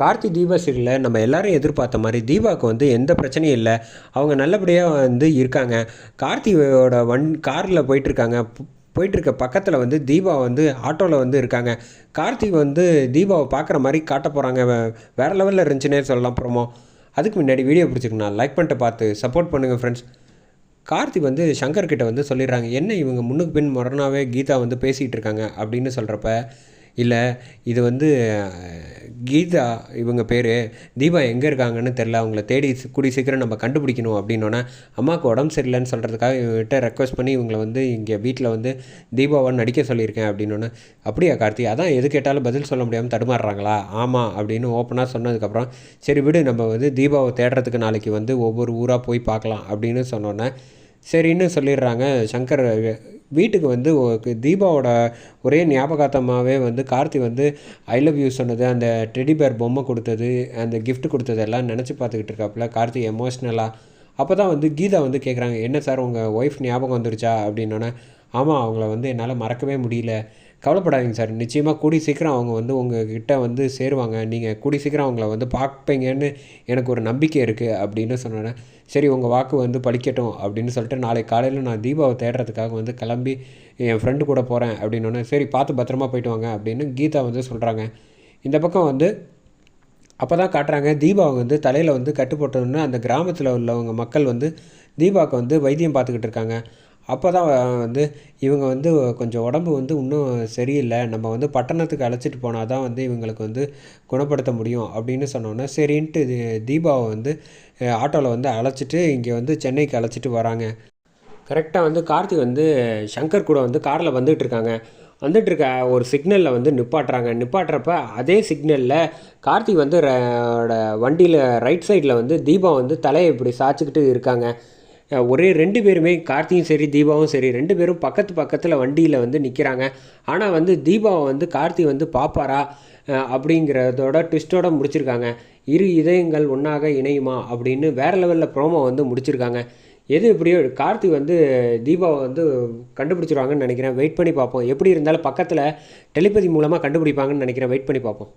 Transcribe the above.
கார்த்தி தீபா சீரியலில் நம்ம எல்லாரும் எதிர்பார்த்த மாதிரி தீபாவுக்கு வந்து எந்த பிரச்சனையும் இல்லை. அவங்க நல்லபடியாக வந்து இருக்காங்க. கார்த்தியோட வன் காரில் போயிட்டுருக்காங்க. போயிட்டுருக்க பக்கத்தில் வந்து தீபா வந்து ஆட்டோவில் வந்து இருக்காங்க. கார்த்திக் வந்து தீபாவை பார்க்குற மாதிரி காட்ட போகிறாங்க வேறு லெவலில் இருந்துச்சுன்னே சொல்லலாம் ப்ரோமோ அதுக்கு முன்னாடி வீடியோ பிடிச்சிக்கண்ணா லைக் பண்ணிட்டு பார்த்து சப்போர்ட் பண்ணுங்கள் ஃப்ரெண்ட்ஸ் கார்த்தி வந்து சங்கர்கிட்ட வந்து சொல்லிடுறாங்க என்ன இவங்க முன்னுக்கு பின் முரணாவே கீதா வந்து பேசிகிட்டு இருக்காங்க? அப்படின்னு சொல்கிறப்ப இல்லை இது வந்து கீதா இவங்க பேர் தீபா எங்கே இருக்காங்கன்னு தெரில அவங்கள தேடி கூடி சீக்கிரம் நம்ம கண்டுபிடிக்கணும் அப்படின்னோடனே அம்மாவுக்கு உடம்பு சரியில்லைன்னு சொல்கிறதுக்காக இவங்ககிட்ட ரெக்வஸ்ட் பண்ணி இவங்களை வந்து இங்கே வீட்டில் வந்து தீபாவை நடிக்க சொல்லியிருக்கேன் அப்படின்னோடனே அப்படியா கார்த்தி அதான் எது கேட்டாலும் பதில் சொல்ல முடியாமல் தடுமாறுறாங்களா? ஆமாம் அப்படின்னு ஓப்பனாக சொன்னதுக்கப்புறம் சரி விடு நம்ம வந்து தீபாவை தேடுறதுக்கு நாளைக்கு வந்து ஒவ்வொரு ஊராக போய் பார்க்கலாம் அப்படின்னு சொன்னோன்னே சரின்னு சொல்லிடுறாங்க சங்கர் வீட்டுக்கு வந்து தீபாவோட ஒரே ஞாபகார்த்தமாகவே வந்து கார்த்தி வந்து ஐ லவ் யூ சொன்னது அந்த டெடி பேர் பொம்மை கொடுத்தது அந்த கிஃப்ட் கொடுத்தது எல்லாம் நினச்சி பார்த்துக்கிட்டு இருக்காப்புல கார்த்தி எமோஷ்னலாக அப்போ தான் வந்து கீதா வந்து கேட்குறாங்க என்ன சார் உங்கள் ஒய்ஃப் ஞாபகம் வந்துருச்சா? அப்படின்னோடனே ஆமாம் அவங்கள வந்து என்னால் மறக்கவே முடியல. கவலைப்படாதீங்க சார். நிச்சயமாக கூடி சீக்கிரம் அவங்க வந்து உங்ககிட்ட வந்து சேருவாங்க. நீங்கள் கூடி சீக்கிரம் அவங்கள வந்து பார்ப்பீங்கன்னு எனக்கு ஒரு நம்பிக்கை இருக்குது அப்படின்னு சொன்னேன். சரி உங்கள் வாக்கு வந்து பலிக்கட்டும் அப்படின்னு சொல்லிட்டு நாளைக்கு காலையில் நான் தீபாவை தேடுறதுக்காக வந்து கிளம்பி என் ஃப்ரெண்டு கூட போகிறேன் அப்படின்னோடனே சரி பார்த்து பத்திரமா போயிட்டு வாங்க அப்படின்னு கீதா வந்து சொல்கிறாங்க இந்த பக்கம் வந்து அப்போ தான் காட்டுறாங்க. தீபாவை வந்து தலையில் வந்து கட்டு போட்டோன்னு அந்த கிராமத்தில் உள்ளவங்க மக்கள் வந்து தீபாவுக்கு வந்து வைத்தியம் பார்த்துக்கிட்டு இருக்காங்க. அப்போ தான் வந்து இவங்க வந்து கொஞ்சம் உடம்பு வந்து இன்னும் சரியில்லை. நம்ம வந்து பட்டணத்துக்கு அழைச்சிட்டு போனால் தான் வந்து இவங்களுக்கு வந்து குணப்படுத்த முடியும் அப்படின்னு சொன்னோன்னே சரின்ட்டு இது தீபாவை வந்து ஆட்டோவில் வந்து அழைச்சிட்டு இங்கே வந்து சென்னைக்கு அழைச்சிட்டு வராங்க. கரெக்டாக வந்து கார்த்தி வந்து சங்கர் கூட வந்து காரில் வந்துட்டு இருக்காங்க. வந்துட்டு இருக்க ஒரு சிக்னலில் வந்து நிப்பாட்டுறாங்க. நிப்பாட்டுறப்ப அதே சிக்னலில் கார்த்தி வந்து வண்டியில் ரைட் சைடில் வந்து தீபா வந்து தலையை இப்படி சாய்ச்சிக்கிட்டு இருக்காங்க. ஒரே ரெண்டு பேருமே கார்த்தியும் சரி தீபாவும் சரி ரெண்டு பேரும் பக்கத்து பக்கத்தில் வண்டியில் வந்து நிற்கிறாங்க ஆனால் வந்து தீபாவை வந்து கார்த்தி வந்து பாப்பாரா அப்படிங்கிறதோட ட்விஸ்ட்டோட முடிச்சிருக்காங்க. இரு இதயங்கள் ஒன்றாக இணையுமா அப்படின்னு வேறு லெவலில் ப்ரோமோ வந்து முடிச்சிருக்காங்க. எது எப்படியோ கார்த்தி வந்து தீபாவை வந்து கண்டுபிடிச்சிருவாங்கன்னு நினைக்கிறேன். வெயிட் பண்ணி பார்ப்போம். எப்படி இருந்தாலும் பக்கத்தில் டெலிபதி மூலமாக கண்டுபிடிப்பாங்கன்னு நினைக்கிறேன். வெயிட் பண்ணி பார்ப்போம்.